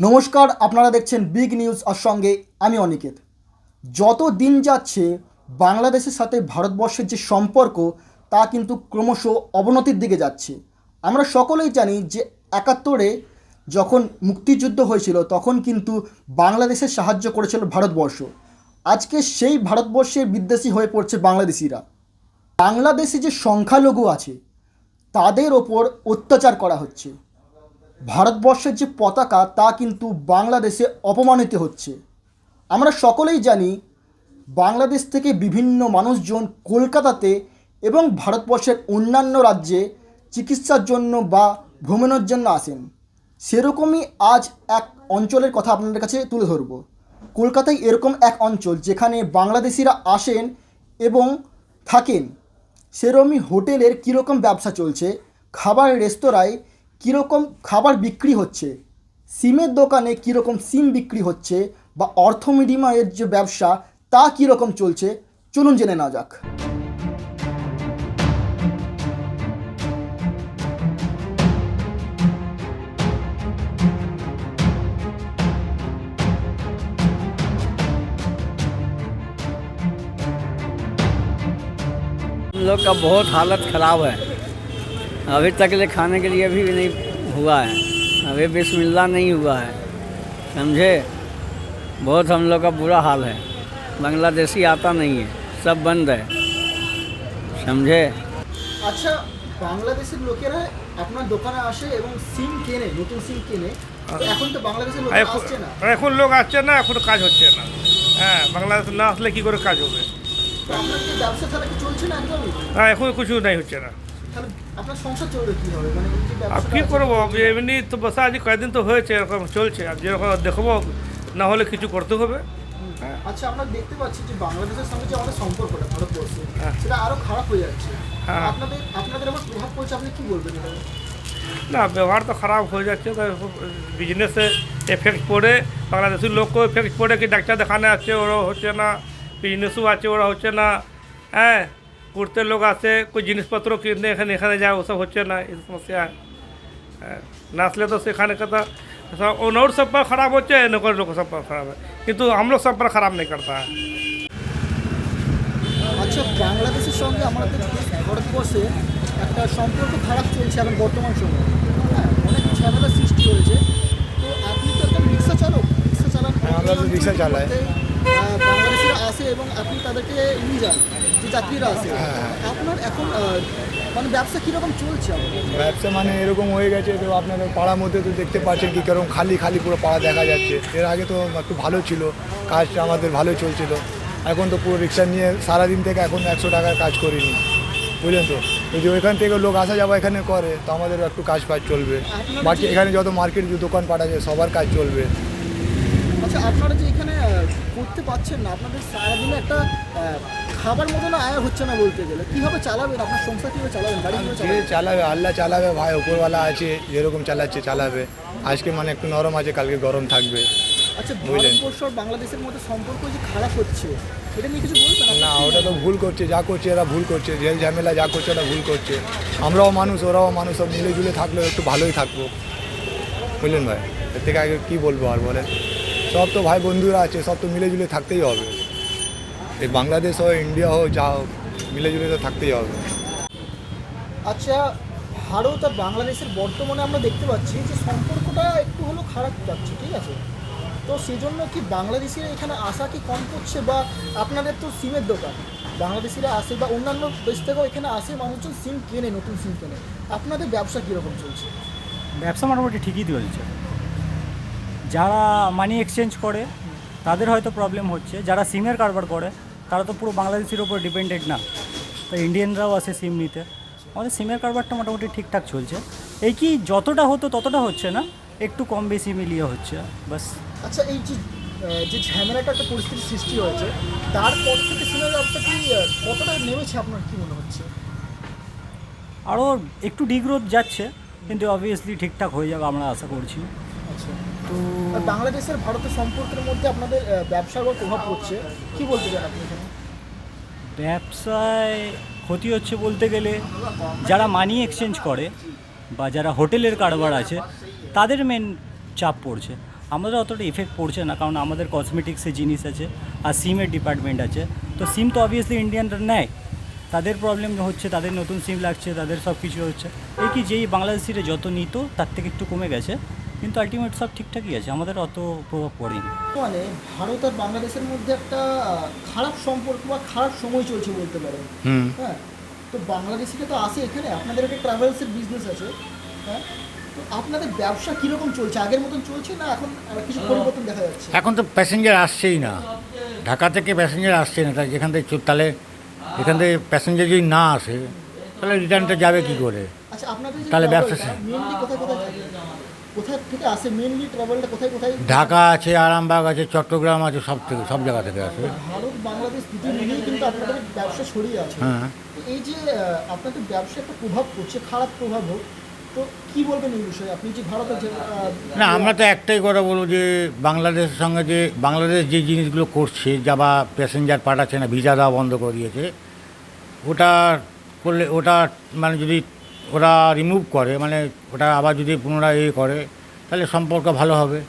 নমস্কার, আপনারা দেখছেন বিগ নিউজ আর সঙ্গে আমি অনিকেত। যত দিন যাচ্ছে, বাংলাদেশের সাথে ভারতবর্ষের যে সম্পর্ক, তা কিন্তু ক্রমশ অবনতির দিকে যাচ্ছে। আমরা সকলেই জানি যে একাত্তরে যখন মুক্তিযুদ্ধ হয়েছিল, তখন কিন্তু বাংলাদেশের সাহায্য করেছিল ভারতবর্ষ। আজকে সেই ভারতবর্ষের বিদ্বেষী হয়ে পড়ছে বাংলাদেশিরা। বাংলাদেশে যে সংখ্যালঘু আছে, তাদের ওপর অত্যাচার করা হচ্ছে। ভারতবর্ষের যে পতাকা, তা কিন্তু বাংলাদেশে অপমানিত হচ্ছে। আমরা সকলেই জানি, বাংলাদেশ থেকে বিভিন্ন মানুষজন কলকাতাতে এবং ভারতবর্ষের অন্যান্য রাজ্যে চিকিৎসার জন্য বা ভ্রমণের জন্য আসেন। সেরকমই আজ এক অঞ্চলের কথা আপনাদের কাছে তুলে ধরব। কলকাতায় এরকম এক অঞ্চল যেখানে বাংলাদেশিরা আসেন এবং থাকেন। সেরকমই হোটেলের কীরকম ব্যবসা চলছে, খাবার, রেস্তোরাঁয় কীরকম খাবার বিক্রি হচ্ছে সিমের দোকানে কীরকম সিম বিক্রি হচ্ছে বা অর্থ বিনিময়ের যে ব্যবসা তা কীরকম চলছে চলুন জেনে নেওয়া যাক हम लोग का बहुत हालत ख़राब है अभी तक ले खाने के लिए भी नहीं हुआ है अभी बिस्मिल्लाह नहीं हुआ है समझे बहुत हम लोग का बुरा हाल है बांग्लादेशी आता नहीं है सब बंद है समझे আচ্ছা বাংলাদেশের লোকেরা আপনার দোকানে আসে এবং সিম কেনে নতুন সিম কেনে তো এখন তো বাংলাদেশের লোক এখন আসছে না এখন লোক আসছে না এখন কাজ হচ্ছে না হ্যাঁ বাংলাদেশ না আসলে কি করে কাজ হবে তো আপনার কি ব্যবসা তাহলে কি চলছে না একদমই হ্যাঁ এখন কিছু নাই হচ্ছে না আর ব্যবসাটা কি করব? এমনি তো বসে আজ কয়েকদিন তো হয়েছে এরকম চলছে। আর যেরকম দেখব না হলে কিছু করতে হবে। আচ্ছা আমরা দেখতে পাচ্ছি যে বাংলাদেশের সঙ্গে যে আমাদের সম্পর্কটা ভারতবর্ষে হ্যাঁ। সেটা আরও খারাপ হয়ে যাচ্ছে। হ্যাঁ। আপনাদের আপনাদের আবার প্রভাব পড়ছে আপনি কি বলবেন না ব্যবহার তো খারাপ হয়ে যাচ্ছে বিজনেসে এফেক্ট পড়ে বাংলাদেশের লোককেও এফেক্ট পড়ে কি ডাক্তার দেখানে আছে ওরা হচ্ছে না বিজনেসও আছে ওরা হচ্ছে না হ্যাঁ। ঘুরতে লোক আসে কোই জিনিসপত্র কিনতে এখানে এখানে যায় ওসব হচ্ছে না এই সমস্যা হ্যাঁ না আসলে তো সেখানে কথা सब ओनर सब पर खराब होते हैं नौकर लोग सब पर खराब है किंतु हम लोग सब पर खराब नहीं करता है আচ্ছা বাংলাদেশের সঙ্গে আমাদের ভারতবর্ষে একটা সম্পর্ক খারাপ চলছে এখন বর্তমান সময়ে হ্যাঁ অনেক ঝামেলার সৃষ্টি হয়েছে তো আপনি তো একটা রিক্সা চালক রিক্সা চালান হ্যাঁ, আমরা তো এই রিক্সা চালাই। অঞ্চলগুলোতে, আহ, বাংলাদেশিরা আসে এবং আপনি তাদেরকে নিয়ে যান আসে হ্যাঁ, আপনার এখন মানে ব্যবসা কীরকম চলছে ব্যবসা মানে এরকম হয়ে গেছে তো আপনাদের পাড়ার মধ্যে তো দেখতে পাচ্ছেন কি কেরকম খালি খালি পুরো পাড়া দেখা যাচ্ছে। এর আগে তো একটু ভালো ছিল কাজটা আমাদের ভালো চলছিল। এখন তো পুরো রিক্সা নিয়ে সারাদিন থেকে এখন একশো টাকার কাজ করিনি বুঝলেন তো? এই যে ওইখান থেকে লোক আসা যাওয়া এখানে করে তো আমাদের একটু কাজ ফাজ চলবে বাকি এখানে যত মার্কেট দোকান পাট আছে সবার কাজ চলবে। আচ্ছা আপনারা যে এখানে করতে পারছেন না আপনাদের সারাদিনে একটা খাবার মতো না আয় হচ্ছে না বলতে গেলে। কীভাবে চালাবেন? আপনার সংসার কীভাবে চালাবেন? যে চালাবে আল্লাহ চালাবে ভাই ওপরওয়ালা আছে যেরকম চালাচ্ছে চালাবে। আজকে মানে একটু নরম আছে কালকে গরম থাকবে। আচ্ছা বুঝলেন। ভারতবর্ষ আর বাংলাদেশের মধ্যে সম্পর্ক যে খারাপ হচ্ছে এটা নিয়ে কিছু বলবেন না ওটা তো ভুল করছে যা করছে এরা ভুল করছে জেল ঝামেলা যা করছে ওরা ভুল করছে। আমরাও মানুষ ওরাও মানুষ সব মিলে জুলে থাকলেও একটু ভালোই থাকব। বুঝলেন ভাই? এর থেকে আগে কী বলব আর বলেন? সব তো ভাই বন্ধুরা আছে সব তো মিলে জুলে থাকতেই হবে। এই বাংলাদেশ হোক ইন্ডিয়া হোক যা হোক মিলে জুলে তো থাকতেই হবে। আচ্ছা ভারত আর বাংলাদেশের বর্তমানে আমরা দেখতে পাচ্ছি যে সম্পর্কটা একটু হলেও খারাপ যাচ্ছে ঠিক আছে? তো সেই জন্য কি বাংলাদেশিরা এখানে আসা কি কম করছে বা আপনাদের তো সিমের দোকান? বাংলাদেশিরা আসে বা অন্যান্য দেশ থেকেও এখানে আসে মানুষজন সিম কেনে নতুন সিম কেনে। আপনাদের ব্যবসা কীরকম চলছে? ব্যবসা মোটামুটি ঠিকই চলছে। যারা মানি এক্সচেঞ্জ করে তাদের হয়তো প্রবলেম হচ্ছে। যারা সিমের কারবার করে তারা তো পুরো বাংলাদেশের উপর ডিপেন্ডেড না। তো ইন্ডিয়ানরাও আসে সিম নিতে। আমাদের সিমের কারবারটা মোটামুটি ঠিকঠাক চলছে। এই কি যতটা হতো ততটা হচ্ছে না? একটু কম বেশি মিলিয়ে হচ্ছে বাস আচ্ছা এই যে যে ঝামেলাটা একটা পরিস্থিতি সৃষ্টি হয়েছে তারপর থেকে সিমের ব্যবসা কি কতটা নেমেছে আপনার কি মনে হচ্ছে? আরও একটু ডিগ্রোথ যাচ্ছে কিন্তু অবভিয়াসলি ঠিকঠাক হয়ে যাবে আমরা আশা করছি। আচ্ছা। বাংলাদেশের ভারতের সম্পর্কের মধ্যে আপনাদের ব্যবসার প্রভাব পড়ছে। কি বলতে চান আপনি ব্যবসায় ক্ষতি হচ্ছে বলতে গেলে যারা মানি এক্সচেঞ্জ করে বা যারা হোটেলের কারবার আছে, তাদের মেন চাপ পড়ছে। আমাদের অতটা এফেক্ট পড়ছে না, কারণ আমাদের কসমেটিক্সের জিনিস আছে আর সিমের ডিপার্টমেন্ট আছে। তো সিম তো অবভিয়াসলি ইন্ডিয়ানরা নেয়। তাদের প্রবলেম হচ্ছে, তাদের নতুন সিম লাগছে, তাদের সব কিছু হচ্ছে। এই কি যেই বাংলাদেশিরা যত নিত, তার থেকে একটু কমে গেছে। কিন্তু আলটিমেট সব ঠিকঠাকই আছে আমাদের অত প্রভাব পড়েনি মানে ভারত আর বাংলাদেশের মধ্যে একটা খারাপ সম্পর্ক বা খারাপ সময় চলছে বলতে পারেন। হুম। হ্যাঁ তো বাংলাদেশিরা তো আসে এখানে? আপনাদের একটা ট্রাভেলসের বিজনেস আছে হ্যাঁ? তো আপনাদের ব্যবসা কীরকম চলছে? আগের মতন চলছে না এখন কিছু পরিবর্তন দেখা যাচ্ছে? এখন তো প্যাসেঞ্জার আসছেই না। ঢাকা থেকে প্যাসেঞ্জার আসছে না তাই যেখান থেকে তাহলে এখান থেকে প্যাসেঞ্জার যদি না আসে তাহলে রিটার্নটা যাবে কি করে? আচ্ছা তাহলে ব্যবসা মেনলি কোথায় কোথায় থাকে কোথায় থেকে আসে মেনলি ট্রাভেলটা কোথায় কোথায়? ঢাকা আছে আরামবাগ আছে চট্টগ্রাম আছে সব থেকে সব জায়গা থেকে আসে। ভারত বাংলাদেশ মিলিয়ে কিন্তু আপনাদের ব্যবসা ছড়িয়ে আছে। হ্যাঁ। এই যে আপনাদের ব্যবসা একটা প্রভাব পড়ছে খারাপ প্রভাব হোক তো কি বলবেন এই বিষয়ে? আপনি যে ভারতের না আমরা তো একটাই কথা বলব যে বাংলাদেশের সঙ্গে যে বাংলাদেশ যে জিনিসগুলো করছে যা বা প্যাসেঞ্জার পাঠাচ্ছে না ভিসা দেওয়া বন্ধ করে দিয়েছে ওটা করলে ওটা মানে যদি ওরা রিমুভ করে মানে ওটা আবার যদি পুনরায় এ করে তাহলে সম্পর্ক ভালো হবে।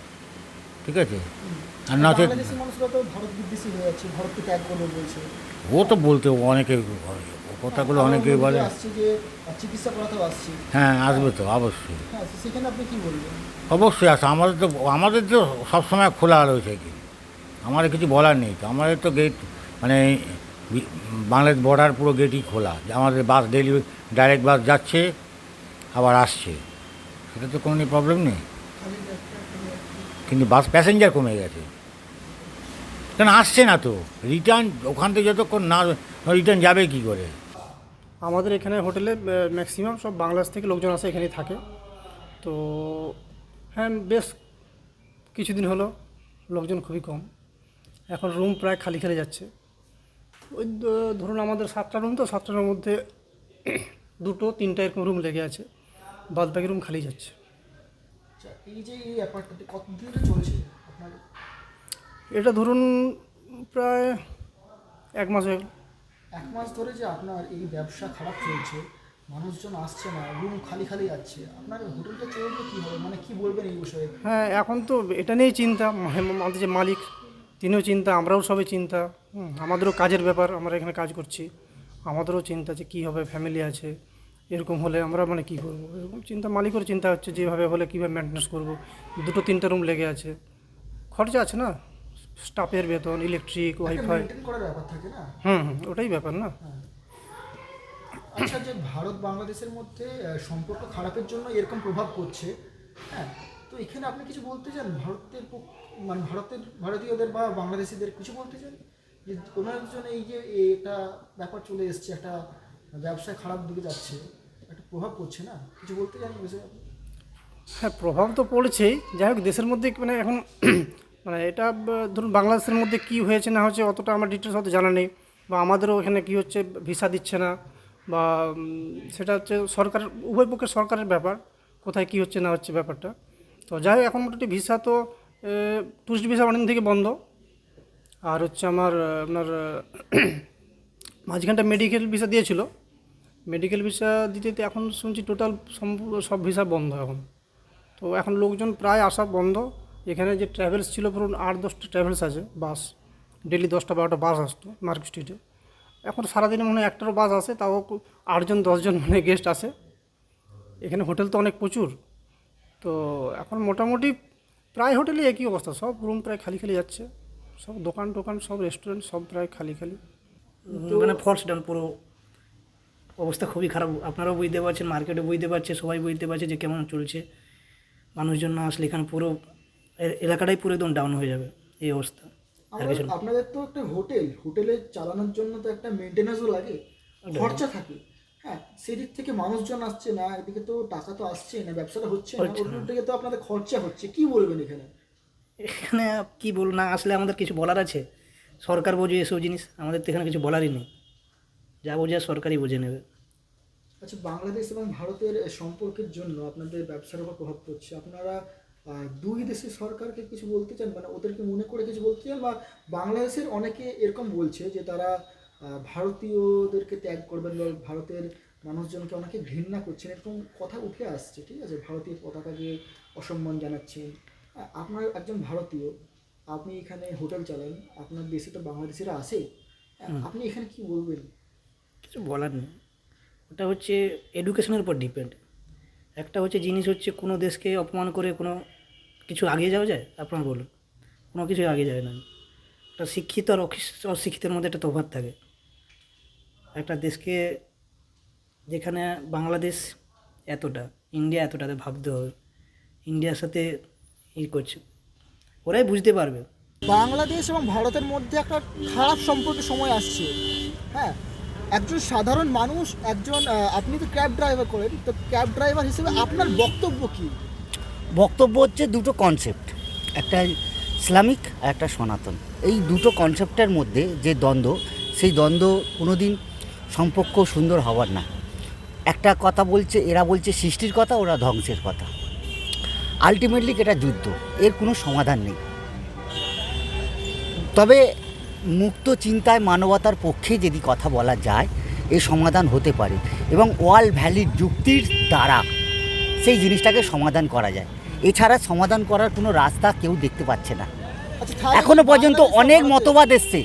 ঠিক আছে? আর বলছে। ও তো বলতে অনেকে কথাগুলো অনেকেই বলে। হ্যাঁ আসবে তো অবশ্যই। হ্যাঁ অবশ্যই আছে আমাদের তো আমাদের তো সবসময় খোলা রয়েছে কি আমাদের কিছু বলার নেই তো আমাদের তো গেট মানে বাংলাদেশ বর্ডার পুরো গেটই খোলা। আমাদের বাস ডেলি ডাইরেক্ট বাস যাচ্ছে, আবার আসছে। সেটা তো কোনো প্রবলেম নেই। কিন্তু বাস প্যাসেঞ্জার কমে গেছে। কেন আসছে না তো? রিটার্ন ওখান থেকে যতক্ষণ না রিটার্ন যাবে কি করে? আমাদের এখানে হোটেলে ম্যাক্সিমাম সব বাংলাদেশ থেকে লোকজন আসে, এখানেই থাকে। তো হ্যাঁ বেশ কিছুদিন হলো, লোকজন খুবই কম। এখন রুম প্রায় খালি খালি যাচ্ছে। ওই ধরুন আমাদের সাতটা রুম তো সাতটার মধ্যে দুটো তিনটা এরকম রুম লেগে আছে। বাদ বাকি রুম খালি যাচ্ছে। আচ্ছা, এই যে এই অ্যাপার্টমেন্টে কতদিন চলছে আপনার? এটা ধরুন প্রায় এক মাস। হয়ে এক মাস ধরে যে আপনার এই ব্যবসা খারাপ চলছে মানুষজন আসছে না রুম খালি খালি যাচ্ছে আপনার হোটেলটা চলবে কী হবে মানে কি বলবেন এই বিষয়ে? হ্যাঁ এখন তো এটা নিয়েই চিন্তা মা- আমাদের যে মালিক তিনিও চিন্তা আমরাও সবাই চিন্তা। হুম, আমাদেরও কাজের ব্যাপার আমরা এখানে কাজ করছি। আমাদেরও চিন্তা যে কী হবে ফ্যামিলি আছে এরকম হলে আমরা মানে কী করব? এরকম চিন্তা মালিকেরও চিন্তা হচ্ছে যেভাবে হলে কীভাবে মেনটেন্স করব? দুটো তিনটা রুম লেগে আছে। খরচা আছে না? স্টাফের বেতন ইলেকট্রিক ওয়াইফাই মেনটেন করার ব্যাপার থাকে না? হুম হুম ওটাই ব্যাপার না। আচ্ছা যে ভারত বাংলাদেশের মধ্যে সম্পর্ক খারাপের জন্য এরকম প্রভাব পড়ছে হ্যাঁ তো এখানে আপনি কিছু বলতে চান? ভারতের পক্ষ- মানে ভারতের, ভারতীয়দের বা বাংলাদেশিদের কিছু বলতে চান যে কোনো একজন এই যে একটা ব্যাপার চলে এসছে, একটা ব্যবসায় খারাপ দিকে যাচ্ছে, একটা প্রভাব পড়ছে না? কিছু বলতে চান হ্যাঁ প্রভাব তো পড়ছেই। যাই হোক, দেশের মধ্যে মানে এখন মানে এটা ধরুন বাংলাদেশের মধ্যে কি হয়েছে, না হচ্ছে অতটা আমার ডিটেলস হয়তো জানা নেই। বা আমাদেরও এখানে কি হচ্ছে, ভিসা দিচ্ছে না, বা সেটা হচ্ছে সরকার, উভয় পক্ষের সরকারের ব্যাপার, কোথায় কি হচ্ছে, না হচ্ছে ব্যাপারটা। তো যাই হোক, এখন মোটামুটি ভিসা তো টুরিস্ট ভিসা অনেকদিন থেকে বন্ধ। আর হচ্ছে আমার আপনার মাঝখানটা মেডিকেল ভিসা দিয়েছিল। মেডিকেল ভিসা দিতে দিতে এখন শুনছি টোটাল সব ভিসা বন্ধ এখন। তো এখন লোকজন প্রায় আসা বন্ধ। এখানে যে ট্রাভেলস ছিল, ধরুন আট, দশটা ট্রাভেলস আছে বাস ডেলি দশটা, বারোটা বাস আসতো মার্কেট স্ট্রিটে এখন সারাদিনে মনে হয় একটারও বাস আসে, তাও আটজন, দশজন মানে গেস্ট আসে। এখানে হোটেল তো অনেক প্রচুর। তো এখন মোটামুটি প্রায় হোটেলে একই অবস্থা সব রুম প্রায় খালি খালি যাচ্ছে। সব দোকান টোকান সব রেস্টুরেন্ট সব প্রায় খালি খালি। মানে ফলস ডাউন পুরো অবস্থা খুবই খারাপ। আপনারাও বুঝতে পারছেন মার্কেটে বুঝতে পারছে সবাই বুঝতে পারছে যে কেমন চলছে। মানুষজন না আসলে এখানে পুরো এলাকাটাই পুরো একদম ডাউন হয়ে যাবে এই অবস্থা। আপনাদের তো একটা হোটেল হোটেলে চালানোর জন্য তো একটা মেনটেন্যান্সও লাগে খরচা থাকে। হ্যাঁ সেদিক থেকে মানুষজন আসছে না এদিকে তো টাকা তো আসছে না ব্যবসাটা হচ্ছে না ওর দিকে তো আপনাদের খরচা হচ্ছে কি বলবেন এখানে? এখানে কি বল না আসলে আমাদের কিছু বলার আছে। সরকার বোঝে এসব জিনিস আমাদের তো এখানে কিছু বলারই নেই। যা বোঝে সরকারই বুঝে নেবে। আচ্ছা বাংলাদেশ এবং ভারতের সম্পর্কের জন্য আপনাদের ব্যবসার উপর প্রভাব পড়ছে। আপনারা দুই দেশের সরকারকে কিছু বলতে চান? মানে ওদেরকে মনে করে কিছু বলতে চান? বা বাংলাদেশের অনেকে এরকম বলছে যে তারা ভারতীয়দেরকে ত্যাগ করবেন বা ভারতের মানুষজনকে অনেকে ঘৃণা করছেন এরকম কথা উঠে আসছে ঠিক আছে? ভারতীয় পতাকাকে অসম্মান জানাচ্ছেন। হ্যাঁ, আপনার একজন ভারতীয় আপনি এখানে হোটেল চালান আপনার দেশে তো বাংলাদেশিরা আসে হ্যাঁ, আপনি এখানে কি বলবেন? কিছু বলার নেই। ওটা হচ্ছে এডুকেশনের উপর ডিপেন্ড একটা হচ্ছে জিনিস হচ্ছে কোনো দেশকে অপমান করে কোনো কিছু আগিয়ে যাওয়া যায়? আপনার বলুন। কোনো কিছু আগে যায় না। একটা শিক্ষিত আর অশিক্ষিত- অশিক্ষিতের মধ্যে একটা তফাৎ থাকে। একটা দেশকে যেখানে বাংলাদেশ এতটা ইন্ডিয়া এতটা ভাবতে হবে ইন্ডিয়ার সাথে ই করছে ওরাই বুঝতে পারবে। বাংলাদেশ এবং ভারতের মধ্যে একটা খারাপ সম্পর্কের সময় আসছে হ্যাঁ? একজন সাধারণ মানুষ একজন আপনি তো ক্যাব ড্রাইভার করেন তো ক্যাব ড্রাইভার হিসেবে আপনার বক্তব্য কী? বক্তব্য হচ্ছে দুটো কনসেপ্ট একটা ইসলামিক আর একটা সনাতন। এই দুটো কনসেপ্টের মধ্যে যে দ্বন্দ্ব সেই দ্বন্দ্ব কোনোদিন সম্পর্ক সুন্দর হবার না। একটা কথা বলছে এরা বলছে সৃষ্টির কথা ওরা ধ্বংসের কথা। আলটিমেটলি এটা যুদ্ধ এর কোনো সমাধান নেই। তবে মুক্ত চিন্তায় মানবতার পক্ষে যদি কথা বলা যায় এর সমাধান হতে পারে এবং ওয়াল ভ্যালিড যুক্তির দ্বারা সেই জিনিসটাকে সমাধান করা যায়। এছাড়া সমাধান করার কোনো রাস্তা কেউ দেখতে পাচ্ছে না। আচ্ছা এখনও পর্যন্ত অনেক মতবাদ এসছে।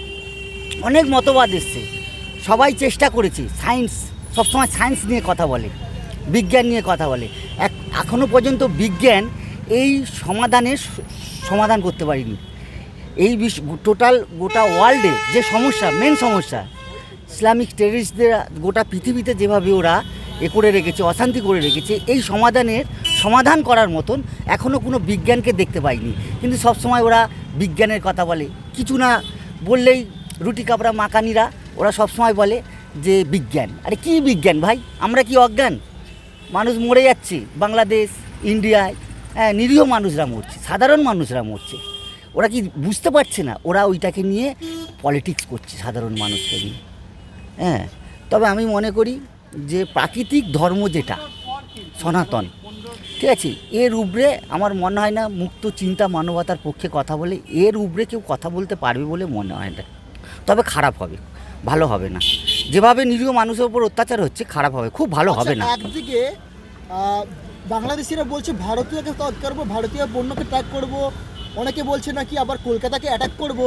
অনেক মতবাদ এসছে। সবাই চেষ্টা করেছে সায়েন্স সবসময় সায়েন্স নিয়ে কথা বলে, বিজ্ঞান নিয়ে কথা বলে। এক এখনও পর্যন্ত বিজ্ঞান এই সমাধানের সমাধান করতে পারেনি। এই বিশ টোটাল গোটা ওয়ার্ল্ডে যে সমস্যা মেন সমস্যা, ইসলামিক টেরিস্টদের গোটা পৃথিবীতে যেভাবে ওরা এ করে রেখেছে, অশান্তি করে রেখেছে, এই সমাধানের সমাধান করার মতন এখনও কোনো বিজ্ঞানকে দেখতে পাইনি। কিন্তু সবসময় ওরা বিজ্ঞানের কথা বলে। কিছু না বললেই রুটি কাপড়া মাকানিরা ওরা সবসময় বলে যে বিজ্ঞান। আরে কি বিজ্ঞান ভাই? আমরা কি অজ্ঞান? মানুষ মরে যাচ্ছে, বাংলাদেশ, ইন্ডিয়ায়। হ্যাঁ নিরীহ মানুষরা মরছে, সাধারণ মানুষরা মরছে। ওরা কি বুঝতে পারছে না? ওরা ওইটাকে নিয়ে পলিটিক্স করছে সাধারণ মানুষকে নিয়ে। হ্যাঁ তবে আমি মনে করি যে প্রাকৃতিক ধর্ম যেটা, সনাতন, ঠিক আছে? এর উপরে আমার মনে হয় না মুক্ত চিন্তা মানবতার পক্ষে কথা বলে, এর উপরে কেউ কথা বলতে পারবে বলে মনে হয় না। তবে খারাপ হবে। ভালো হবে না। যেভাবে নিরীহ মানুষের উপর অত্যাচার হচ্ছে খারাপ হবে খুব ভালো হবে না। আচ্ছা, একদিকে বাংলাদেশিরা বলছে ভারতীয়কে ত্যাগ করব ভারতীয় পণ্যকে ত্যাগ করব। অনেকে বলছে নাকি আবার কলকাতাকে অ্যাটাক করব।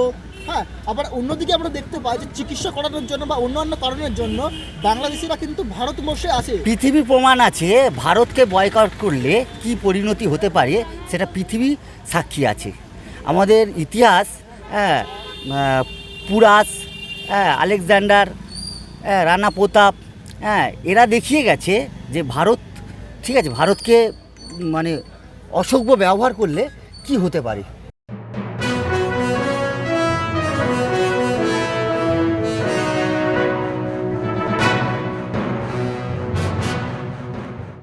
হ্যাঁ আবার অন্যদিকে আমরা দেখতে পাই যে চিকিৎসা করানোর জন্য বা অন্যান্য কারণের জন্য বাংলাদেশিরা কিন্তু ভারতবর্ষে আসে পৃথিবী প্রমাণ আছে ভারতকে বয়কট করলে কি পরিণতি হতে পারে সেটা পৃথিবী সাক্ষী আছে। আমাদের ইতিহাস হ্যাঁ পুরাস হ্যাঁ আলেকজান্ডার হ্যাঁ রানা প্রতাপ হ্যাঁ এরা দেখিয়ে গেছে যে ভারত, ঠিক আছে, ভারতকে মানে অসভ্য ব্যবহার করলে কি হতে পারে?